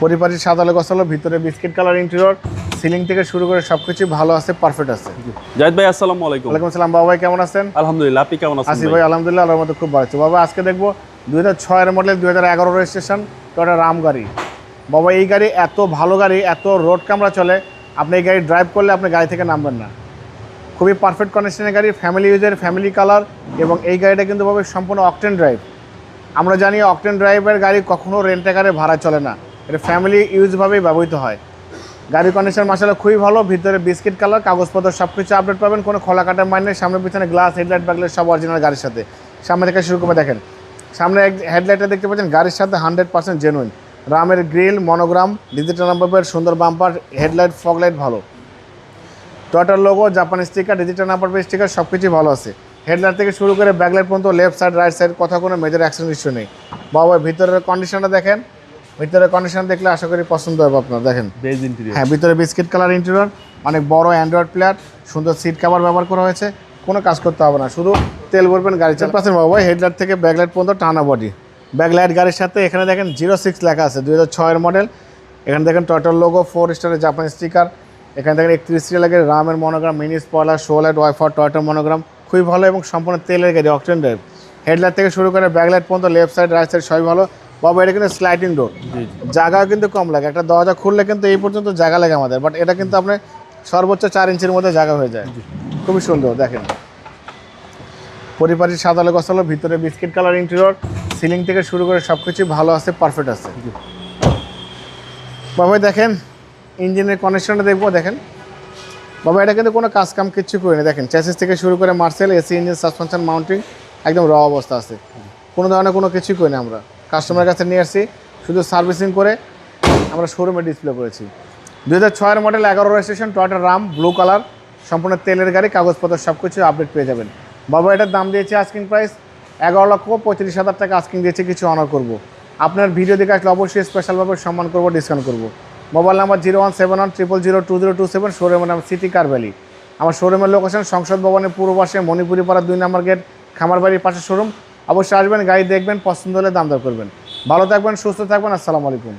পরিপাটি সাদালে গসালো ভিতরে biscuit colour interior ceiling থেকে শুরু করে সব কিছু ভালো আছে পারফেক্ট আছে। জাহিদ ভাই আসসালামু আলাইকুম। ওয়ালাইকুম আসসালাম বাবা ভাই কেমন আছেন? আলহামদুলিল্লাহ আপনি কেমন আছেন আসি ভাই? আলহামদুলিল্লাহ আল্লাহর মধ্যে খুব ভালো আছে। বাবা আজকে দেখব দুই হাজার ছয়ের মডেল দুই হাজার এগারো রেজিস্ট্রেশন একটা রাম গাড়ি। বাবা এই গাড়ি এত ভালো গাড়ি এত রোড কামরা চলে আপনি এই গাড়ি ড্রাইভ করলে আপনি গাড়ি থেকে নামবেন না। খুবই পারফেক্ট কন্ডিশনের গাড়ি ফ্যামিলি ইউজের ফ্যামিলি কালার এবং এই গাড়িটা কিন্তু পাবে সম্পূর্ণ অকটেন ড্রাইভ আমরা জানি অকটেন ড্রাইভের গাড়ি কখনো রেন্টাকারে ভাড়া চলে না। এটা ফ্যামিলি ইউজভাবেই ব্যবহৃত হয়। গাড়ির কন্ডিশন মাসালা খুবই ভালো, ভিতরে বিস্কিট কালার কাগজপত্র সব কিছু আপডেট পাবেন, কোনো খোলা কাটার মাইন সামনে পিছনে গ্লাস হেডলাইট ব্যাগলাইট সব অরিজিনাল গাড়ির সাথে। সামনে থেকে শুরু করে দেখেন। সামনে এক হেডলাইটটা দেখতে পাচ্ছেন, গাড়ির সাথে হান্ড্রেড পার্সেন্ট জেনুইন রামের গ্রিল মনোগ্রাম ডিজিটাল নাম্বার সুন্দর বাম্পার হেডলাইট ফগলাইট ভালো। টয়টার logo Japan sticker digital number sticker সব কিছুই ভালো আছে। হেডলাইট থেকে শুরু করে ব্যাকলাইট পর্যন্ত লেফট সাইড রাইট সাইড কথা কোনো মেজর অ্যাক্সিডেন্ট ইস্যু নেই। বাবা ভিতরের কন্ডিশনটা দেখেন। ভিতরের কন্ডিশন দেখলে আশা করি পছন্দ হবে আপনার দেখেন। বেজ ইন্টেরিয়র হ্যাঁ ভিতরে বিস্কিট কালার ইন্টেরিয়র অনেক বড় অ্যান্ড্রয়েড প্লেয়ার সুন্দর সিট কভার ব্যবহার করা হয়েছে কোনো কাজ করতে হবে না শুধু তেল ভরবেন গাড়ি চার পার্সেন্ট বাবা হেডলাইট থেকে ব্যাকলাইট পর্যন্ত টানা বডি ব্যাকলাইট গাড়ির সাথে এখানে দেখেন জিরো সিক্স লেখা আছে দুই হাজার ছয়ের মডেল এখানে দেখেন টয়টার লোগো ফোর স্টারের জাপান স্টিকার এখানে দেখেন একত্রিশ লাগে রামের মনোগ্রাম মিনি স্পয়লার শোলাইট ওয়াইফার টয়টার মনোগ্রাম খুবই ভালো এবং সম্পূর্ণ তেলের গাড়ি অকটেন ড্রাইভ হেডলাইট থেকে শুরু করে ব্যাকলাইট পর্যন্ত লেফট সাইড রাইট সাইড সবই ভালো। বাবা এটা কিন্তু স্লাইডিং ডোর জি জি। জায়গাও কিন্তু কম লাগে। একটা দরজা খুললে কিন্তু এই পর্যন্ত জায়গা লাগে আমাদের। বাট এটা কিন্তু আপনার সর্বোচ্চ চার ইঞ্চির মধ্যে জায়গা হয়ে যায়। খুবই সুন্দর দেখেন। পরিপাটি সাদালে গসালো ভিতরে বিস্কিট কালার ইন্টেরিয়র সিলিং থেকে শুরু করে সব কিছু ভালো আছে পারফেক্ট আছে। বাবা দেখেন ইঞ্জিনের কানেকশনটা দেখব দেখেন। বাবা এটা কিন্তু কোনো কাজ কাম কিচ্ছু করিনি। দেখেন চ্যাসিস থেকে শুরু করে মার্সেল এসি ইঞ্জিন সাসপেনশন মাউন্টিং একদম র অবস্থা আছে। কোনো ধরনের কোনো কিছুই করিনি আমরা। কাস্টমারের কাছে নিয়ে আসছি। শুধু সার্ভিসিং করে আমরা শোরুমে ডিসপ্লে করেছি। দু হাজার ছয়ের মডেল এগারো রেজিস্ট্রেশন টয়টা রাম ব্লু কালার সম্পূর্ণ তেলের গাড়ি, কাগজপত্র সব কিছু আপডেট পেয়ে যাবেন। বাবা, এটার দাম দিয়েছে আস্কিং প্রাইস এগারো লক্ষ পঁয়ত্রিশ হাজার টাকা আস্কিং দিয়েছে, কিছু অনার করব। আপনার ভিডিও দেখে আসলে অবশ্যই স্পেশালভাবে সম্মান করব ডিসকাউন্ট করব। Mobile number zero one seven one triple zero two zero two seven শোরুমের নাম সিটি কার ভ্যালি আমার শোরুমের লোকেশন সংসদ ভবনের পূর্ব পাশে মণিপুরি পাড়া দুই নম্বর গেট খামারবাড়ির পাশে শোরুম অবশ্যই আসবেন, গাড়ি দেখবেন, পছন্দ হলে দাম দর করবেন। ভালো থাকবেন, সুস্থ থাকবেন, আসসালামু আলাইকুম।